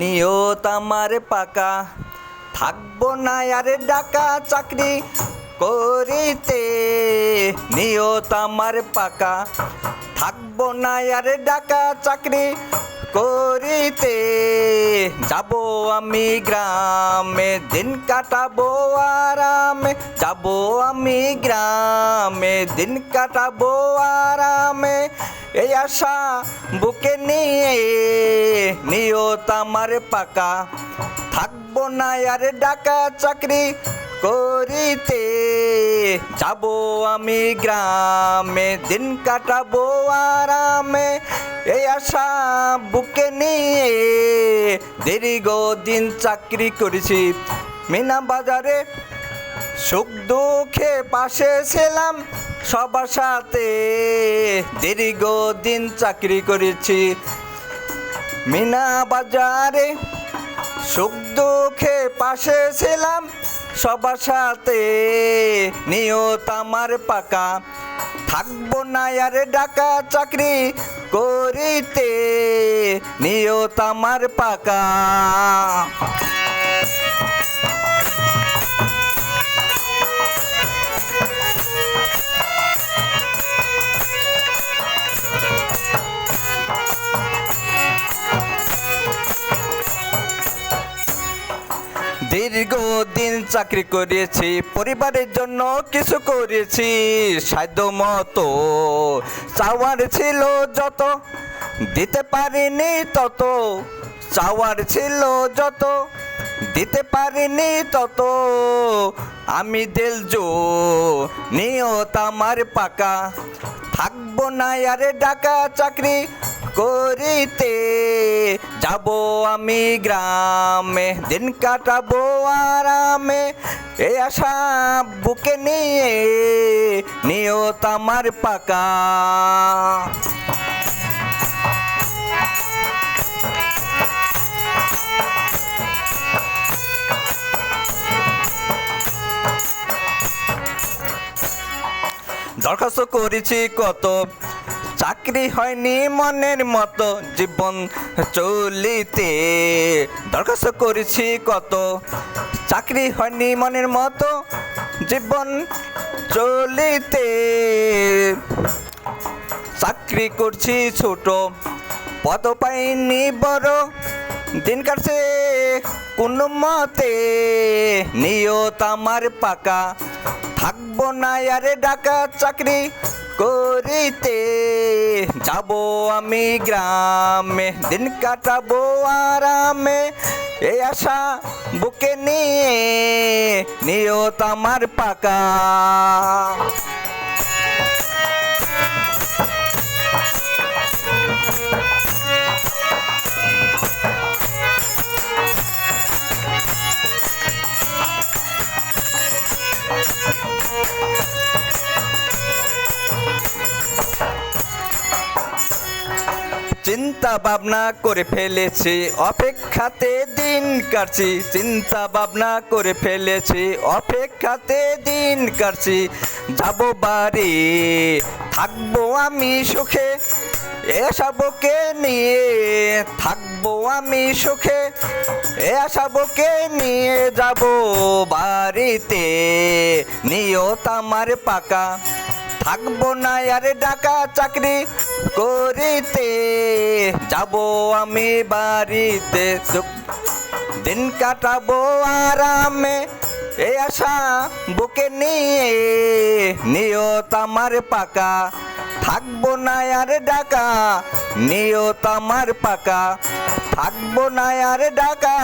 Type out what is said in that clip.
নিয়ত আমার পাকা। থাকব না আর ডাকা চাকরি করিতে। নিয়ত আমার পাকা। থাকব না আর ডাকা চাকরি করিতে। যাব আমি গ্রামে, দিন কাটাবো আরামে। যাব আমি গ্রামে, দিন কাটাবো আরামে। এই আশা বুকে নিয়ে, নিয়ত আমার পাকা। থাকব না আর ডাকা চাকরি করিতে। যাব আমি গ্রামে, দিন কাটাবো আরামে। এই আশা বুকে নিয়ে দীর্ঘ দিন চাকরি করেছি। মিনা বাজারে সুখ দুঃখে পাশে ছিলাম। সবার সাথে। দীর্ঘদিন চাকরি করেছি। মিনা বাজারে সুখ দুঃখে পাশে ছিলাম। সবার সাথে নিয়ত আমার পাকা। থাকব না আর ডাকা চাকরি করিতে। নিয়ত আমার পাকা। দীর্ঘদিন চাকরি করেছি, পরিবারের জন্য কিছু করেছি, সাধ্য মতো। চাওয়ার ছিল যত, দিতে পারিনি তত। চাওয়ার ছিল যত, দিতে পারিনি তত। আমি দিলজো নিয়ত আমার পাকা। থাকব না আরে ডাকা চাকরি করিতে যাব আমি গ্রামে, দিন কাটাবো আরামে। এ আশা বুকে নিয়ে নিয়ত আমার পাকা। দরখাস্ত করেছি কত চাকরি হয়নি মনের মতো, জীবন চলিতে দরখাস্ত করেছি কত। চাকরি হয়নি মনের মতো, জীবন চলিতে চাকরি করছি ছোট। পদ পাইনি বড়, দিন কাটছে কোনো মতে। নিয়ত আমার পাকা, থাকব না আরে ডাকা চাকরি করিতে। যাব আমি গ্রামে দিন কাটাবো আরামে। এই আশা বুকে নিয়ে নিয়ত আমার পাকা। চিন্তা ভাবনা করে ফেলেছি, অপেক্ষাতে দিন কাটছি। চিন্তা ভাবনা করে ফেলেছি, অপেক্ষাতে দিন কাটছি। যাব বাড়ি, থাকব আমি সুখে, এ আশাবকে নিয়ে থাকব আমি সুখে, এ আশাবকে নিয়ে যাব বাড়িতে। নিয়ত আমার পাকা। থাকব না আর ডাকা চাকরি করিতে। যাব আমি বাড়িতে। দিন কাটাবো আরামে। এই আশা বুকে নিয়ে। নিয়ত আমার পাকা। থাকব না আর ডাকা নিয়ত আমার পাকা। থাকব না আর ডাকা